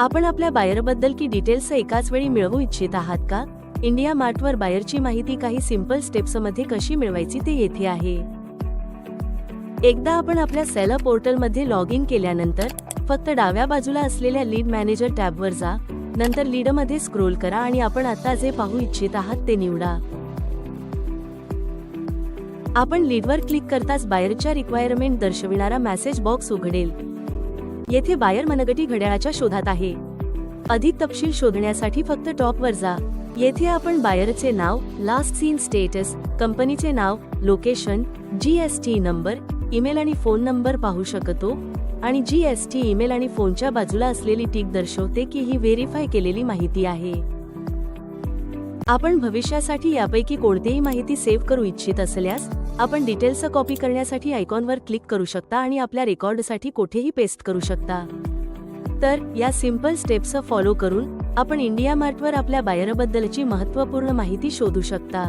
आपण आपल्या बायरबद्दल की डिटेल्स एकाच वेळी मिळवू इच्छित आहात का? इंडिया मार्टवर बायरची माहिती काही सिंपल स्टेप्समध्ये कशी मिळवायची ते येथे आहे. एकदा आपण आपल्या सेलर पोर्टलमध्ये लॉग इन केल्यानंतर फक्त डाव्या बाजूला असलेल्या लीड मॅनेजर टॅबवर जा नंतर लीडमध्ये स्क्रोल करा आणि आपण आता जे पाहू इच्छित आहात ते निवडा. आपण लीडवर क्लिक करताच बायरच्या रिक्वायरमेंट दर्शविणारा मेसेज बॉक्स उघडेल. येथे बायर मनगटी घड्याळाच्या शोधात आहे. अधिक तपशील शोधण्यासाठी फक्त टॉपवर जा. येथे आपण बायरचे नाव लास्ट सीन स्टेटस कंपनीचे नाव लोकेशन जीएसटी नंबर ईमेल आणि फोन नंबर पाहू शकतो आणि जीएसटी ईमेल आणि फोनच्या बाजूला असलेली टीक दर्शवते की ही व्हेरीफाय केलेली माहिती आहे. आपण भविष्यासाठी यापैकी कोणतीही माहिती सेव्ह करू इच्छित असल्यास आपण डिटेल्स कॉपी करण्यासाठी आयकॉनवर क्लिक करू शकता आणि आपल्या रेकॉर्डसाठी कोठेही पेस्ट करू शकता. तर या सिंपल स्टेप्स फॉलो करून आपण इंडिया मार्टवर आपल्या बायरबद्दलची महत्त्वपूर्ण माहिती शोधू शकता.